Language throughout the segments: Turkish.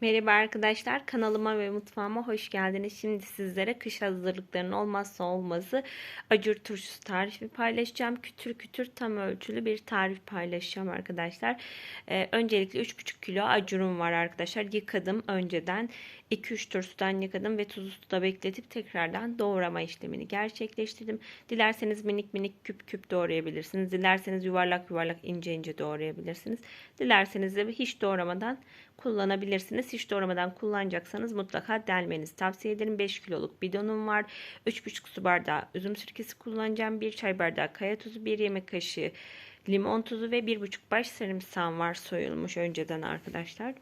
Merhaba arkadaşlar kanalıma ve mutfağıma hoş geldiniz. Şimdi sizlere kış hazırlıklarının olmazsa olmazı acur turşusu tarifi paylaşacağım. Kütür kütür tam ölçülü bir tarif paylaşacağım arkadaşlar. Ee, öncelikle 3,5 kilo acurum var arkadaşlar. Yıkadım önceden. 2-3 tur sudan yıkadım ve tuzlu suda bekletip tekrardan doğrama işlemini gerçekleştirdim. Dilerseniz minik minik küp küp doğrayabilirsiniz. Dilerseniz yuvarlak yuvarlak ince ince doğrayabilirsiniz. Dilerseniz de hiç doğramadan kullanabilirsiniz. Hiç doğramadan kullanacaksanız mutlaka delmenizi tavsiye ederim. 5 kiloluk bidonum var. 3,5 su bardağı üzüm sirkesi kullanacağım. 1 çay bardağı kaya tuzu, 1 yemek kaşığı limon tuzu ve 1,5 baş sarımsağım var soyulmuş önceden arkadaşlar.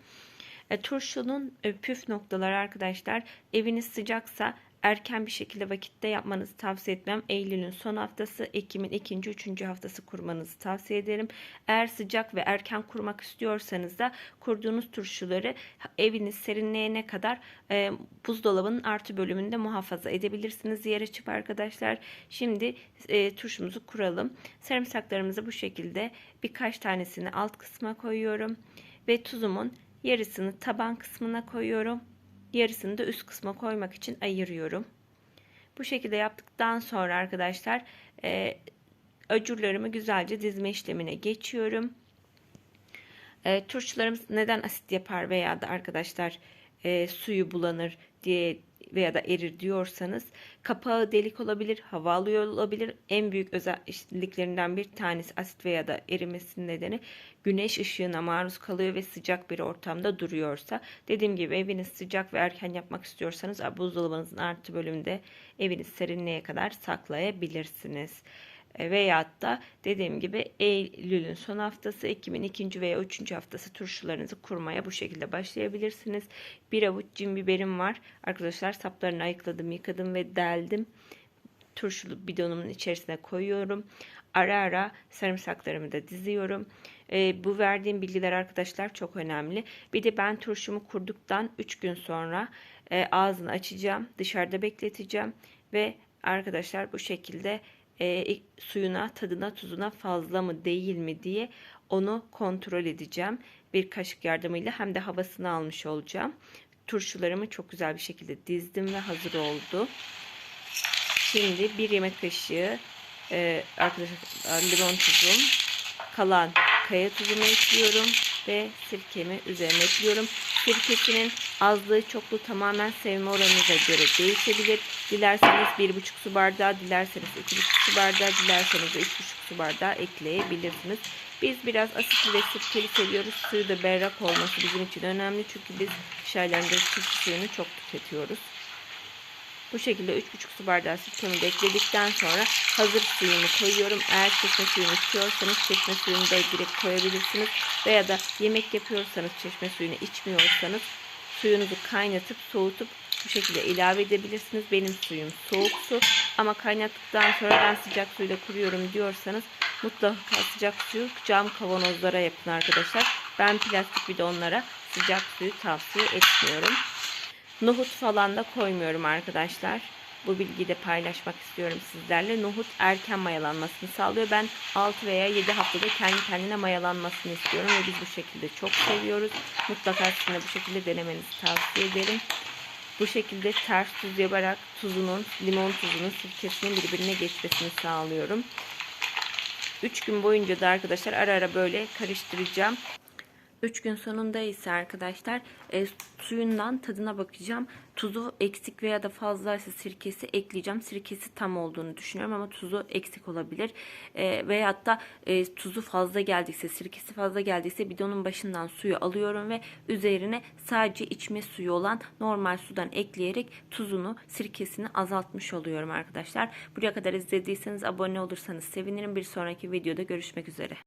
E, turşunun e, püf noktaları arkadaşlar eviniz sıcaksa erken bir şekilde vakitte yapmanızı tavsiye etmem. Eylül'ün son haftası, Ekim'in ikinci, üçüncü haftası kurmanızı tavsiye ederim. Eğer sıcak ve erken kurmak istiyorsanız da kurduğunuz turşuları eviniz serinleyene kadar e, buzdolabının artı bölümünde muhafaza edebilirsiniz. Yer açıp arkadaşlar. Şimdi e, turşumuzu kuralım. Sarımsaklarımızı bu şekilde birkaç tanesini alt kısma koyuyorum. Ve tuzumun yarısını taban kısmına koyuyorum yarısını da üst kısma koymak için ayırıyorum. Bu şekilde yaptıktan sonra arkadaşlar e, acurlarımı güzelce dizme işlemine geçiyorum. E, turşularımız neden asit yapar veya da arkadaşlar e, suyu bulanır diye veya da erir diyorsanız kapağı delik olabilir, hava alıyor olabilir. En büyük özelliklerinden bir tanesi asit veya da erimesinin nedeni güneş ışığına maruz kalıyor ve sıcak bir ortamda duruyorsa. Dediğim gibi eviniz sıcak ve erken yapmak istiyorsanız buzdolabınızın artı bölümünde eviniz serinliğe kadar saklayabilirsiniz. E, veyahut da dediğim gibi Eylül'ün son haftası, Ekim'in ikinci veya üçüncü haftası turşularınızı kurmaya bu şekilde başlayabilirsiniz. Bir avuç cin biberim var. Arkadaşlar saplarını ayıkladım, yıkadım ve deldim. Turşulu bidonumun içerisine koyuyorum. Ara ara sarımsaklarımı da diziyorum. E, bu verdiğim bilgiler arkadaşlar çok önemli. Bir de ben turşumu kurduktan 3 gün sonra e, ağzını açacağım. Dışarıda bekleteceğim. Ve arkadaşlar bu şekilde e, suyuna, tadına, tuzuna fazla mı değil mi diye onu kontrol edeceğim. Bir kaşık yardımıyla hem de havasını almış olacağım. Turşularımı çok güzel bir şekilde dizdim ve hazır oldu. Şimdi bir yemek kaşığı e, arkadaşlar limon tuzum, kalan kaya tuzumu ekliyorum ve sirkemi üzerine ekliyorum. Sirkesinin azlığı çokluğu tamamen sevme oranınıza göre değişebilir. Dilerseniz 1,5 su bardağı, dilerseniz 2,5 su bardağı, dilerseniz de 3,5 su bardağı ekleyebilirsiniz. Biz biraz asitli ve sirkeli seviyoruz. Suyu da berrak olması bizim için önemli. Çünkü biz turşu suyunu çok tüketiyoruz. Bu şekilde 3,5 su bardağı sirkemi de ekledikten sonra hazır suyunu koyuyorum. Eğer çeşme suyunu istiyorsanız çeşme suyunu da direkt koyabilirsiniz. Veya da yemek yapıyorsanız çeşme suyunu içmiyorsanız suyunuzu kaynatıp soğutup bu şekilde ilave edebilirsiniz. Benim suyum soğuk su ama kaynattıktan sonra ben sıcak suyla kuruyorum diyorsanız mutlaka sıcak suyu cam kavanozlara yapın arkadaşlar. Ben plastik bidonlara sıcak suyu tavsiye etmiyorum. Nohut falan da koymuyorum arkadaşlar. Bu bilgiyi de paylaşmak istiyorum sizlerle. Nohut erken mayalanmasını sağlıyor. Ben 6 veya 7 haftada kendi kendine mayalanmasını istiyorum ve biz bu şekilde çok seviyoruz. Mutlaka sizin de bu şekilde denemenizi tavsiye ederim. Bu şekilde ters tuz yaparak tuzunun, limon tuzunun sirkesinin birbirine geçmesini sağlıyorum. 3 gün boyunca da arkadaşlar ara ara böyle karıştıracağım. 3 gün sonunda ise arkadaşlar e, suyundan tadına bakacağım. Tuzu eksik veya da fazlaysa sirkesi ekleyeceğim. Sirkesi tam olduğunu düşünüyorum ama tuzu eksik olabilir. E, veyahut da e, tuzu fazla geldiyse, sirkesi fazla geldiyse bidonun başından suyu alıyorum ve üzerine sadece içme suyu olan normal sudan ekleyerek tuzunu, sirkesini azaltmış oluyorum arkadaşlar. Buraya kadar izlediyseniz abone olursanız sevinirim. Bir sonraki videoda görüşmek üzere.